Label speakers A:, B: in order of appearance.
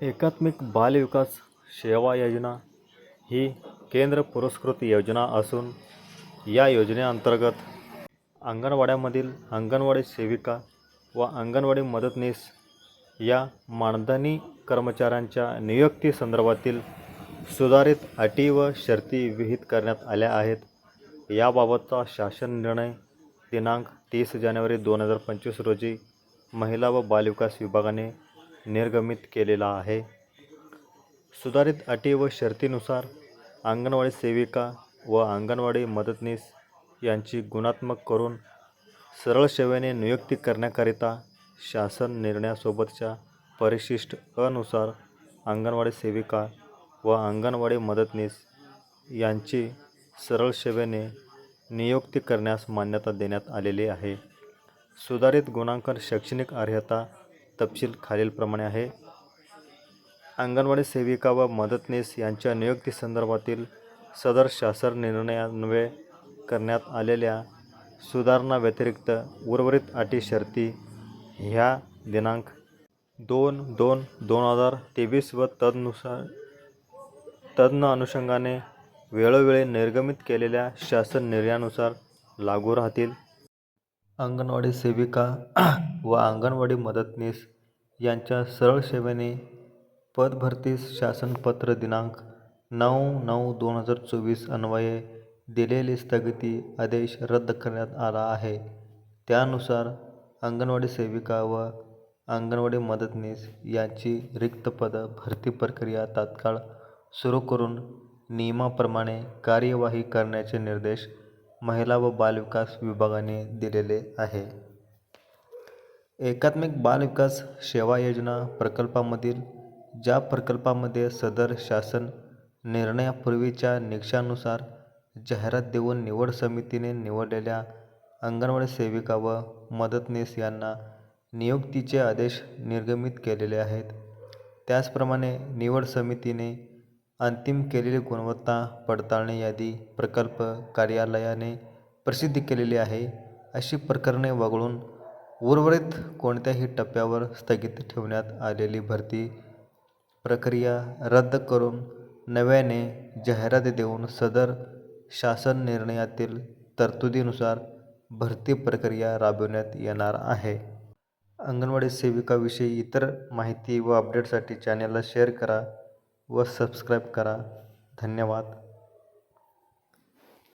A: एकात्मिक बालविकास सेवा योजना ही केंद्र पुरस्कृत योजना असून या योजनेअंतर्गत अंगणवाड्यामधील अंगणवाडी सेविका व अंगणवाडी मदतनीस या मानधनी कर्मचाऱ्यांच्या नियुक्तीसंदर्भातील सुधारित अटी व शर्ती विहित करण्यात आल्या आहेत. याबाबतचा शासन निर्णय दिनांक तीस जानेवारी दोन हजार पंचवीस रोजी महिला व बालविकास विभागाने निर्गमित केलेला आहे. सुधारित अटी व शर्तीनुसार अंगणवाडी सेविका व अंगणवाडी मदतनीस यांची गुणात्मक करून सरळ सेवेने नियुक्ती करण्याकरिता शासन निर्णयासोबतच्या परिशिष्ट अनुसार अंगणवाडी सेविका व अंगणवाडी मदतनीस यांची सरळ सेवेने नियुक्ती करण्यास मान्यता देण्यात आलेली आहे. सुधारित गुणांकन शैक्षणिक अर्हता तपशील खालीलप्रमाणे आहे. अंगणवाडी सेविका व मदतनीस यांच्या नियुक्तीसंदर्भातील सदर शासन निर्णयान्वये करण्यात आलेल्या सुधारणा व्यतिरिक्त उर्वरित अटी शर्ती ह्या दिनांक दोन दोन दोन हजार तेवीस व तदनुसार तज्ज्ञ अनुषंगाने वेळोवेळी निर्गमित केलेल्या शासन निर्णयानुसार लागू राहतील. अंगणवाडी सेविका व अंगणवाडी मदतनीस यांच्या सरळ सेवेने पदभरतीस शासनपत्र दिनांक नऊ नऊ दोन हजार चोवीस अन्वये दिलेले स्थगिती आदेश रद्द करण्यात आला आहे. त्यानुसार अंगणवाडी सेविका व अंगणवाडी मदतनीस यांची रिक्त पदं भरती प्रक्रिया तात्काळ सुरू करून नियमाप्रमाणे कार्यवाही करण्याचे निर्देश महिला व बालविकास विभागाने दिलेले आहे. एकात्मिक बाल विकास सेवा योजना प्रकल्पामधील ज्या प्रकल्पामध्ये सदर शासन निर्णयापूर्वीच्या निकषानुसार जाहिरात देऊन निवड समितीने निवडलेल्या अंगणवाडी सेविका व मदतनीस यांना नियुक्तीचे आदेश निर्गमित केलेले आहेत. त्याचप्रमाणे निवड समितीने अंतिम केलेली गुणवत्ता पडताळणी यादी प्रकल्प कार्यालयाने प्रसिद्ध केलेली आहे अशी प्रकरणे वगळून उर्वरित कोणत्याही टप्प्यावर स्थगित ठेवण्यात आलेली भरती प्रक्रिया रद्द करून नव्याने जाहिरात देऊन सदर शासन निर्णयातील तरतुदीनुसार भरती प्रक्रिया राबविण्यात येणार आहे. अंगणवाडी सेविकाविषयी इतर माहिती व अपडेटसाठी चॅनलला शेअर करा व सबस्क्राईब करा. धन्यवाद.